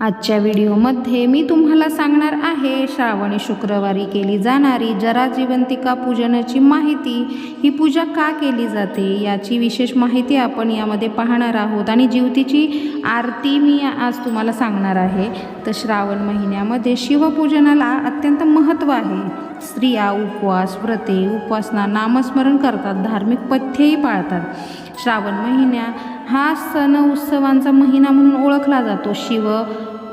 आजच्या व्हिडिओमध्ये मी तुम्हाला सांगणार आहे श्रावणी शुक्रवारी केली जाणारी जरा जीवंतिका पूजनाची माहिती. ही पूजा का केली जाते याची विशेष माहिती आपण यामध्ये पाहणार आहोत आणि जीवतीची आरती मी आज तुम्हाला सांगणार आहे. तर श्रावण महिन्यामध्ये शिवपूजनाला अत्यंत महत्त्व आहे. स्त्रिया उपवास व्रते उपासना नामस्मरण करतात धार्मिक पथ्येही पाळतात. श्रावण महिन्या हा सण उत्सवांचा महिना म्हणून ओळखला जातो. शिव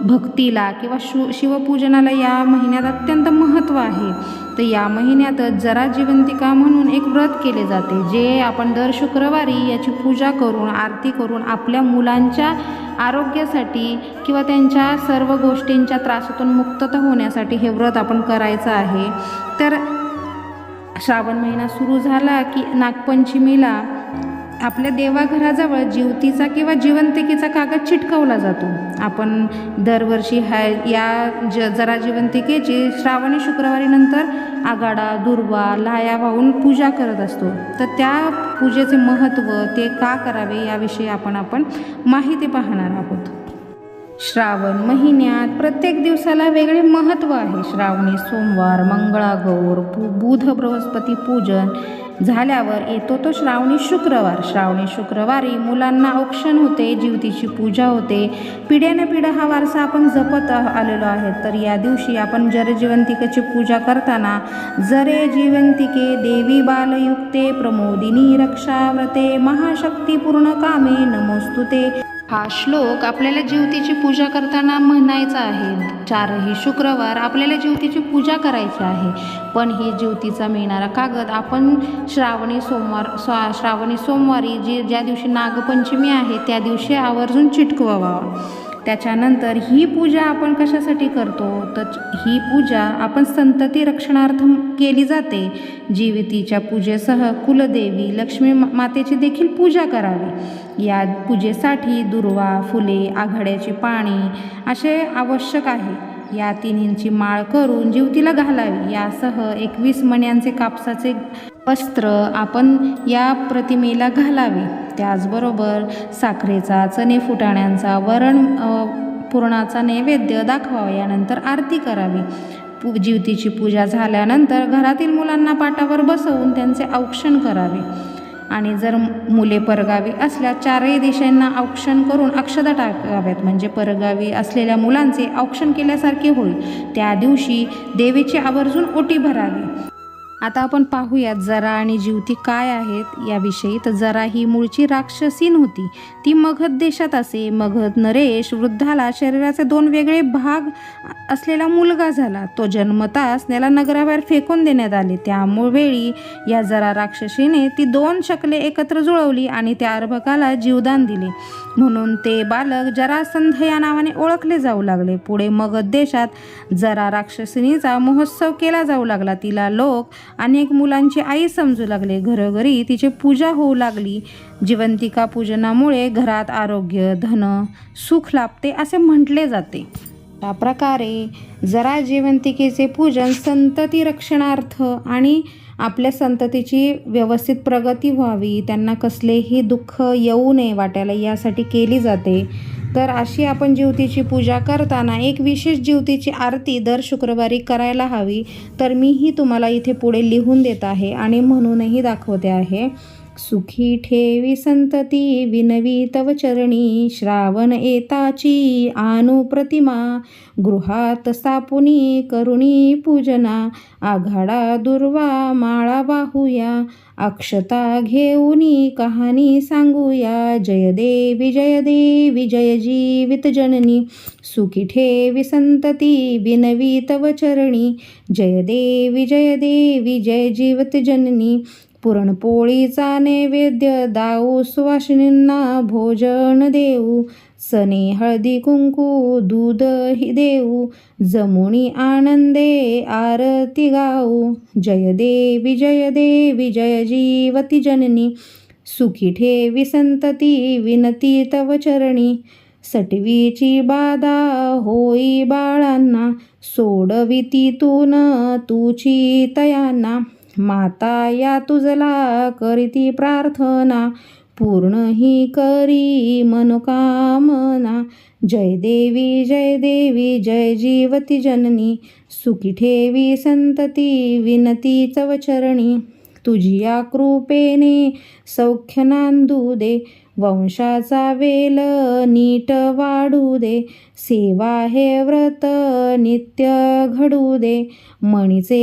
भक्तीला किंवा शु शिवपूजनाला या महिन्यात अत्यंत महत्त्व आहे. तर या महिन्यातच जरा जिवंतिका म्हणून एक व्रत केले जाते जे आपण दर शुक्रवारी याची पूजा करून आरती करून आपल्या मुलांच्या आरोग्यासाठी किंवा त्यांच्या सर्व गोष्टींच्या त्रासातून मुक्तता होण्यासाठी हे व्रत आपण करायचं आहे. तर श्रावण महिना सुरू झाला की नागपंचमीला आपल्या देवाघराजवळ जीवतीचा किंवा जिवंतिकेचा कागद चिटकवला जातो. आपण दरवर्षी हा या ज जरा जिवंतिकेची श्रावणी शुक्रवारी नंतर आगाडा दुर्वा लाया वाहून पूजा करत असतो. तर त्या पूजेचे महत्त्व ते का करावे याविषयी आपण आपण माहिती पाहणार आहोत. श्रावण महिन्यात प्रत्येक दिवसाला वेगळे महत्त्व आहे. श्रावणी सोमवार मंगळागौर बुध बृहस्पती पूजन झाल्यावर येतो तो श्रावणी शुक्रवार. श्रावणी शुक्रवारी मुलांना औक्षण होते जीवतीची पूजा होते. पिढ्याने पिढ्या हा वारसा आपण जपत आलेलो आहे तर या दिवशी आपण जरे जिवंतिकेची पूजा करताना जरे जिवंतिके देवी बालयुक्ते प्रमोदिनी रक्षाव्रते महाशक्तीपूर्ण कामे नमोस्तुते. हा श्लोक आपल्याला जीवतीची पूजा करताना म्हणायचा आहे. चारही शुक्रवार आपल्याला जीवतीची पूजा करायची आहे. पण ही जीवतीचा मिळणारा कागद आपण श्रावणी सोमवार स्वा श्रावणी सोमवारी जी ज्या दिवशी नागपंचमी आहे त्या दिवशी आवर्जून चिटकवावा. त्याच्यानंतर ही पूजा आपण कशासाठी करतो? तर ही पूजा आपण संतती रक्षणार्थ केली जाते. जीवितीच्या पूजेसह कुलदेवी लक्ष्मी मातेची देखील पूजा करावी. या पूजेसाठी दुर्वा फुले आघाड्याची पाणी असे आवश्यक आहे. या तिन्हींची माळ करून जीवतीला घालावी. यासह एकवीस मण्यांचे कापसाचे वस्त्र आपण या प्रतिमेला घालावे. त्याचबरोबर साखरेचा चणे फुटाण्यांचा वरण पुरणाचा नैवेद्य दाखवावा यानंतर आरती करावी. पू जीवतीची पूजा झाल्यानंतर घरातील मुलांना पाटावर बसवून त्यांचे औक्षण करावे. आणि जर मुले परगावी असल्यास चारही दिशांना औक्षण करून अक्षता टाकाव्यात. म्हणजे परगावी असलेल्या मुलांचे औक्षण केल्यासारखे होईल. त्या दिवशी देवीची आवर्जून ओटी भरावी. आता आपण पाहूयात जरा आणि जीवती काय आहेत याविषयी. तर जरा ही मूळची राक्षसीन होती ती मगध देशात असे. मगध नरेश वृद्धाला शरीराचे दोन वेगळे भाग असलेला मुलगा झाला. तो जन्मताच त्याला नगराबाहेर फेकून देण्यात आले. त्यामुळे वेळी या जरा राक्षसीने ती दोन शकले एकत्र जुळवली आणि त्या अर्भकाला जीवदान दिले. म्हणून ते बालक जरासंध या नावाने ओळखले जाऊ लागले. पुढे मगध देशात जरा राक्षसिनीचा महोत्सव केला जाऊ लागला. तिला लोक अनेक मुलांची आई समजू लागले. घरोघरी तिची पूजा होऊ लागली. जिवंतिका पूजनामुळे घरात आरोग्य धन सुख लाभते असे म्हटले जाते. अशा प्रकारे जरा जिवंतिकेचे पूजन संतती रक्षणार्थ आणि आपल्या संततीची व्यवस्थित प्रगती व्हावी त्यांना कसलेही दुःख येऊ नये वाटायला यासाठी केली जाते. तर अशी आपण जीवतीची पूजा करताना एक विशेष जीवतीची आरती दर शुक्रवारी करायला हवी. तर मीही तुम्हाला इथे पुढे लिहून देत आहे आणि म्हणूनही दाखवते आहे. सुखी ठेवी संतती विनवी तव चरणी श्रावण येताची आनु प्रतिमा गृहात स्थापुनी करुणी पूजना आघाडा दुर्वा माळा वाहूया अक्षता घेऊनी कहाणी सांगूया जय देवी जय देवी जय जीवित जननी सुखी ठेवी संतती विनवी तव चरणी जय देवी जय देवी जय जीवित जननी पुरणपोळीचा नैवेद्य दाऊ सुवासिनींना भोजन देऊ. सने हळदी कुंकू दूध देऊ. जमुनी आनंदे आरती गाऊ. जय देवी जय देवी जय जीवती जननी. सुखी ठेवी संतती विनती तव चरणी. सटवीची बाधा होई बाळांना. सोडविती तून तुची तयांना. माता या तुझला करीती प्रार्थना पूर्ण ही करी मनोकामना. जय देवी जय देवी जय जीवती जननी सुखी ठेवी संतती विनती चवचरणी. तुझिया कृपेने सौख्य नांदू दे वंशाचा वेल नीट वाढू दे सेवा हे व्रत नित्य घडू दे मणीचे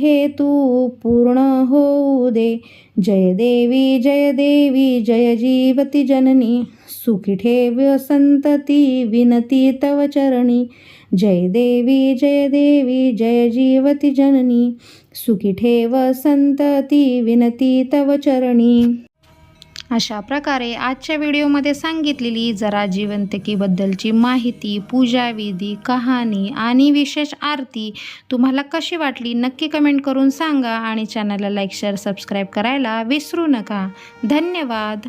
हेतू पूर्ण होऊ दे. जय देवी जय देवी जय जीवती जननी सुखी ठेव संतती विनती तव चरणी. जय देवी जय देवी जय जीवती जननी सुखी ठेव संतती विनती तव चरणी. अशा प्रकारे आजच्या व्हिडिओमध्ये सांगितलेली जरा जीवंतकीबद्दलची माहिती पूजाविधी कहाणी आणि विशेष आरती तुम्हाला कशी वाटली नक्की कमेंट करून सांगा आणि चॅनलला लाईक शेअर सबस्क्राईब करायला विसरू नका. धन्यवाद.